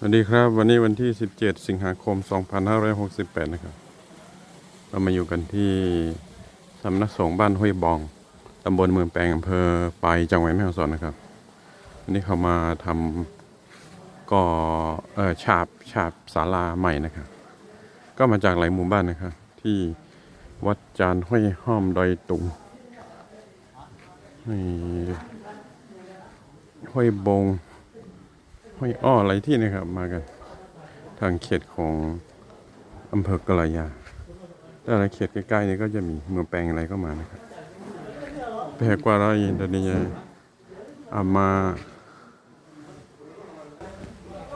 สวัสดีครับ วันนี้วันที่ 17 สิงหาคม 2568 นะครับ เรามาอยู่กันที่สำนักสงฆ์บ้านห้วยบองตำบลเมืองแปลงอำเภอปายจังหวัดแม่ฮ่องสอนนะครับ วันนี้เขามาทำก่อเออฉาบฉาบศาลาใหม่นะครับ ก็มาจากหลายหมู่บ้านนะครับ ที่วัดจานห้วยห้อมดอยตุงนี่ห้วยบง ห้วยอ้ออะไรที่นะครับ มากัน ทางเขตของอำเภอกะลายาแต่ละเขตใกล้ๆนี่ก็จะมีเมืองแปลงอะไรก็มานะครับแพกว่าเราอินโดนีเซียอามา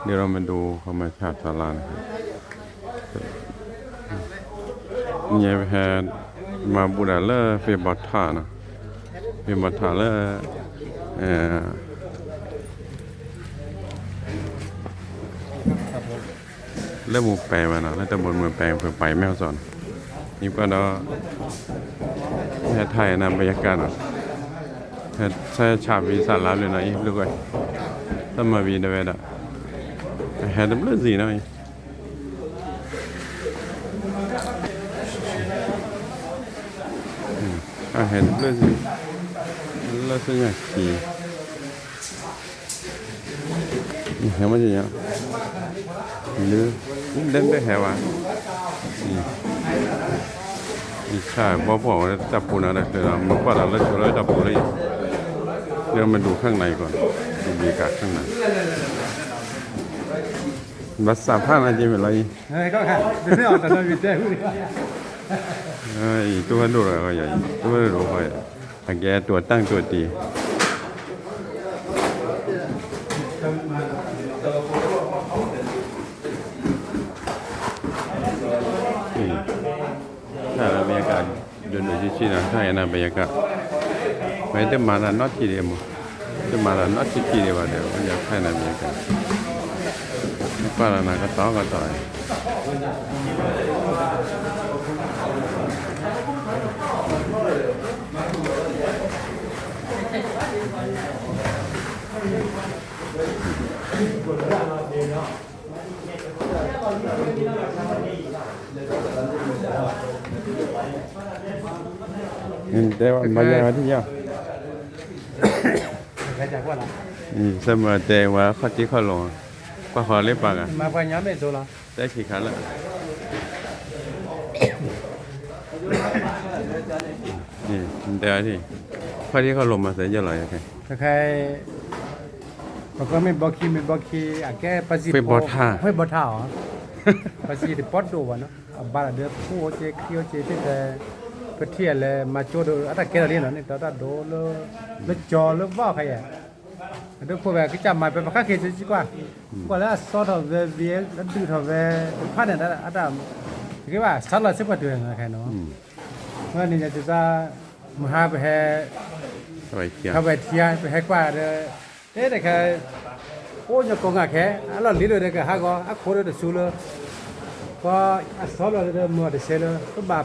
เดี๋ยวเรามาดูเขามาชาติศาลานะครับเนี่ยแพมาบูดาเลอร์เฟบอตทานะเฟบอตทาเลอร์เอ่อ เริ่มหมูแปลมาเนาะแล้วตำบลเมืองแปลงเพื่อไปแม่สอนนี่ก็เนาะแค่ไทยนำบรรยากาศเนาะใช้ฉาบวีสาระเลยนะอีลูกเอ้ยต้องมาวีเดเวดอะแฮดมเลือดสีหน่อยอืมอะแฮดมเลือดสีเลือดสีอย่างขี่นี่เห็นไหมจี เนี่ย nữ đến tới hè à đi xa bỏ bỏ tập phụ nào đây từ đó mới bắt đầu lấy chỗ lấy tập phụ lấy เดี๋ยวมาดูข้างในก่อนดูบรรยากาศข้างในบัสสาผ้าอะไรจะเป็นไร Nej, kom här. Du ser att den är ute. เอ้ยตัวดูอะไรใหญ่ตัวดูใหญ่ทางแกตัวตั้งตัวตี 시나 사이나 배가 매대 마나 나티레 뭐 마나 나티티레 와데 그냥 사이나 배가 파라나가 따가 따 Thank you. ได้มาแล้วนอตทีเดียวมั้งจะมาแล้วนอตทีเดียวเดียวมันจะแค่นั้นบรรยากาศป้าละนาก็ต่อก็ต่อย Ừ, đây là bây giờ thì nhau Cái chả qua là. ừ, sao mà tè quá khó chỉ khó lộn qua khó lấy bạc à Mà qua nhóm bên số là. đấy thì khá là ừ, đây thì khó chỉ khó lộn mà sẽ giờ lại ok Cái cái mà có mình bọc khi mình bọc khi à cái bác sĩ Phải bọt thả. Phải bọt thả hả? Bác sĩ thì bọt đồ vào nó. À ba là đứa khu chế khi chế thế bất thiệt là mà cho đồ ở ta kia là liên rồi đó ta đồ nó nó cho nó vào cái à. Được cô về cái chạm mày phải khác kia chứ qua qua ừ. là so thọ về về nó tự thọ về phát này đã đã cái bà sát là xếp vào đường này cái nó. Ừ. Mà nên là chúng ta mua hai về hai về thiệt về hai qua rồi. Thế là cái ô nhớ công ngạc hè à là lý rồi đấy cái hai con à khổ rồi được xu lơ. Có à so rồi được mua được xe lơ. Cái bà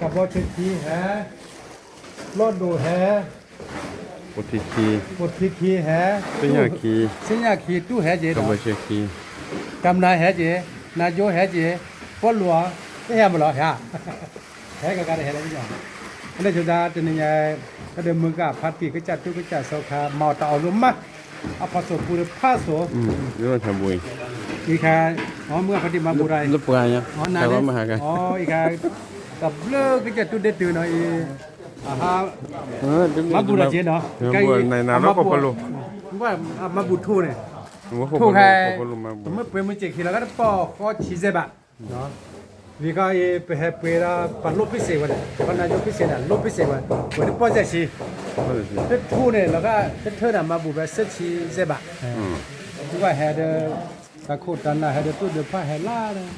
กับวอชิทีแหลอดดูแหบทที่คีบทที่คีแหสัญญาคีสัญญาคีตู้แหเจดกับบทที่คกำนาแหเจนาโยแหเจปอหลัวแหมาหรอฮะแหกับการแหอะไรอย่างอันนี้จุดาจะวนี่ไงก็เดินมือกับพัดปีก็จัดตู้กจัดโซคาเมาตาเอาลุ่มมเอาผัสดุรืผ้าโสอืมเรื่องทำบุญอีกาอ๋อเมื่อพอดีมาบุไรลบปลายเนี่อ๋อนานเลยอ๋ออีกา กับเลิกก็จะตุ้ดเด็ดตื่นหน่อยอ่าฮะมาบุญอะไรเนาะใกล้ในนรกก็ปลุกว่ามาบุญทูเนี่ยทูใครเมื่อเป็นมือเจ็ดขีดแล้วก็ปอกก็ชีเจ็บอะเนาะวิ่งเอเปเฮเปราปัลลุพิเศษวันปัลนายกพิเศษน่ะลุพิเศษวันวันนี้ป้อนเจ็ดชีเด็ดทูเนี่ยแล้วก็เด็ดเธอน่ะมาบุญแบบเจ็ดชีเจ็บอะทุกว่าแฮเดอร์ตะโคตันน่ะแฮเดอร์ตู้เดือดผ้าแฮล่าเนี่ย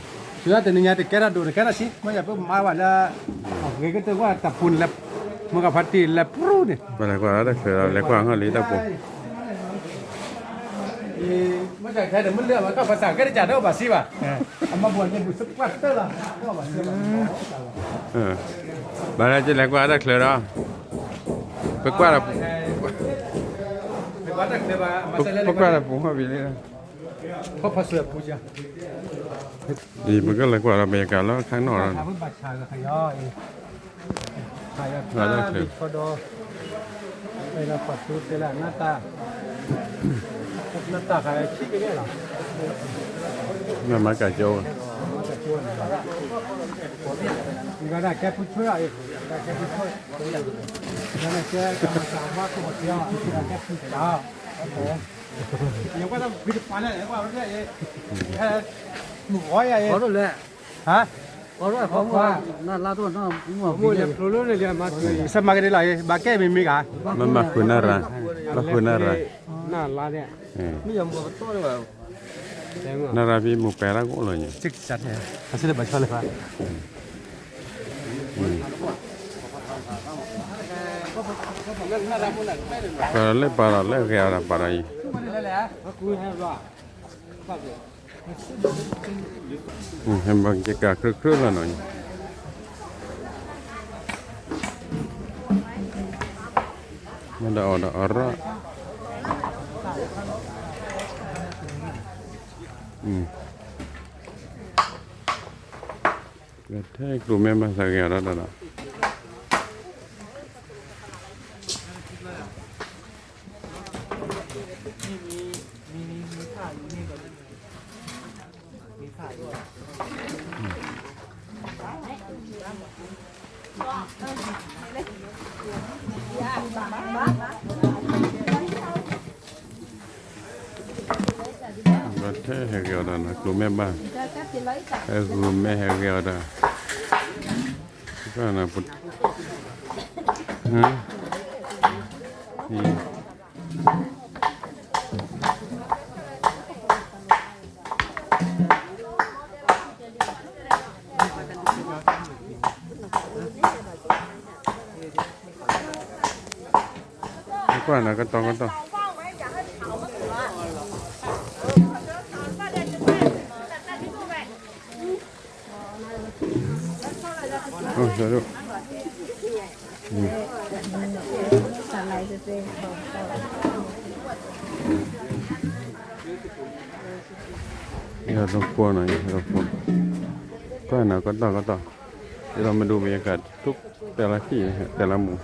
do de kera si ma ya pe ma wa la ge ge te wa ta pun la mo ka phati la pru de มาแล้วก็ได้เคยเราแล้วก็เขาลีตะปู e ma ja kha de mun le ma ka pa sa ke de ja do ba si ba amma bo ne bu su kwa ta la ko ba si ba เออมาแล้วจะแล้วก็ได้เคยเราไปกว่าละ me va a que va ไปกว่าละปูเขาวิเลย ko pa su pu ja ดีมันก็เลยกว่าอเมริกาแล้วข้างนอกเราถามเพื่อนบัตรชากับขยอเองขายกับข้าวบิดคอดอไอเราปัดตูดไปแล้วหน้าตาหน้าตาขายชีพไปได้หรอนี่มาไก่โจ้มาไก่โจ้นี่ก็ได้แค่ผู้ช่วยเองได้แค่ผู้ช่วยแล้วแค่กรรมการว่าตัวเดียวแค่ผู้ช่วยครับผมยังก็ต้องพิจารณาเนี่ยว่าเรื่องเอ๊ะ હોય એ ખોરો લે હા ખોરો ખોરો ના લાતો ના હું લે ખોરો લે લે માત હિસાબ માંગે લે લાગે બાકે મે મી ગા મમ ખુના રા ખુના રા ના લા દે મી જમ કો તો રે ના રા બી મુ પેરા ગો લો ને ચિક ચાટ હે અસલે બચવા લે પા para le para le que ahora para ahí เห็นบรรยากาครึ้นๆแล้วหน่อยมันได้ออดอร่าอืมกระแทกกลุ่มแม่มาสักอย่างแล้วนะ ประเทศแห่งเดียวนะกลุ่มแม่ ว่านะกันตองกันตองโอ้สาธุอะต้องกลัวหน่อยลงกลัวก็หนาก็ต่อก็ต่อเเรามาดูบรรยากาศทุกแต่ละที่แต่ละหมู่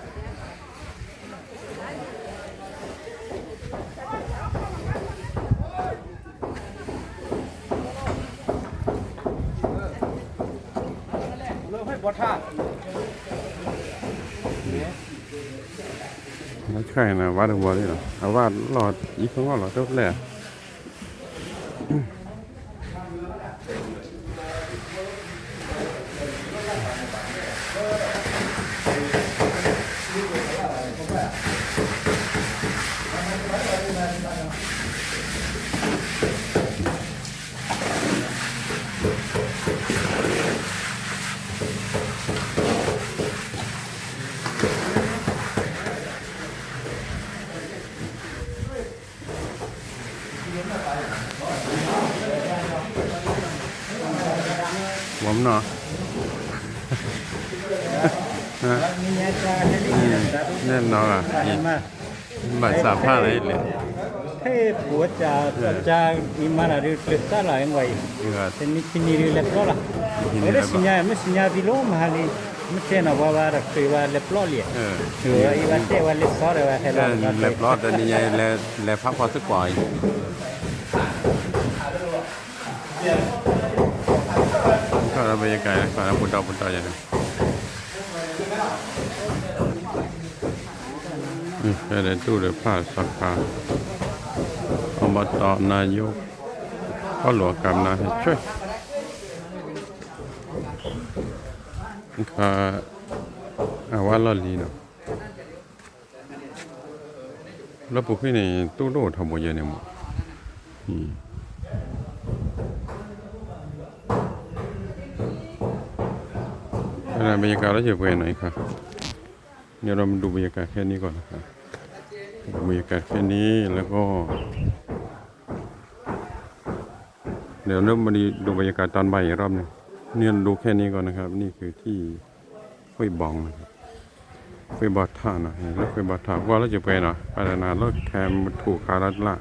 Lo hai bot ha. แล้วใช่นะวัดวัวนี่หรอเอาวาดหลอดอีกข้างว่าหลอดเท่าแหละหวมเนาะฮะ แน่นอนอะอีกบัตรสามผ้าเลยเลย Thế của cha cha đi mà là được được ta là ngoài คือว่า thế ni kini đi lep lo là Kini ở lep đây lo. sinh nhà mới sinh nhà đi lo mà đi mới thế nào vào vào được tùy vào lep lo liền เออ rồi ý vào thế vào lep sao rồi vào hay แค่ là เล็บรอดแต่นี่ไงแลแลพักพอสักกว่าอีกก็เราบรรยากาศนะก็เราปุ่นต่อปุ่นต่ออย่างนี้ แฟนในตู้เลยผ้าสักการอามาต่อนายกก็หลวงกำนาให้ช่วยก็อาว่าลอลีเนาะแล้วปุ๊กนตู้โลดทำบ่เยอะเนี่ยหมดนี่บรรยากาศแล้วจะเป็นไหนครับเดี๋ยวเรามาดูบรรยากาศแค่นี้ก่อนนะครับ ดูบรรยากาศแค่นี้แล้วก็ เดี๋ยวเริ่มมาดีดูบรรยากาศตอนบ่ายอีกรอบหนึงเนี่ยดูแค่นี้ก่อนนะครับ นี่คือที่ห้วยบองนะครับห้วยบอท่านะแล้วห้วยบอท่าว่าเราจะไปนาะไปนานรถแคมถูกคารัดละ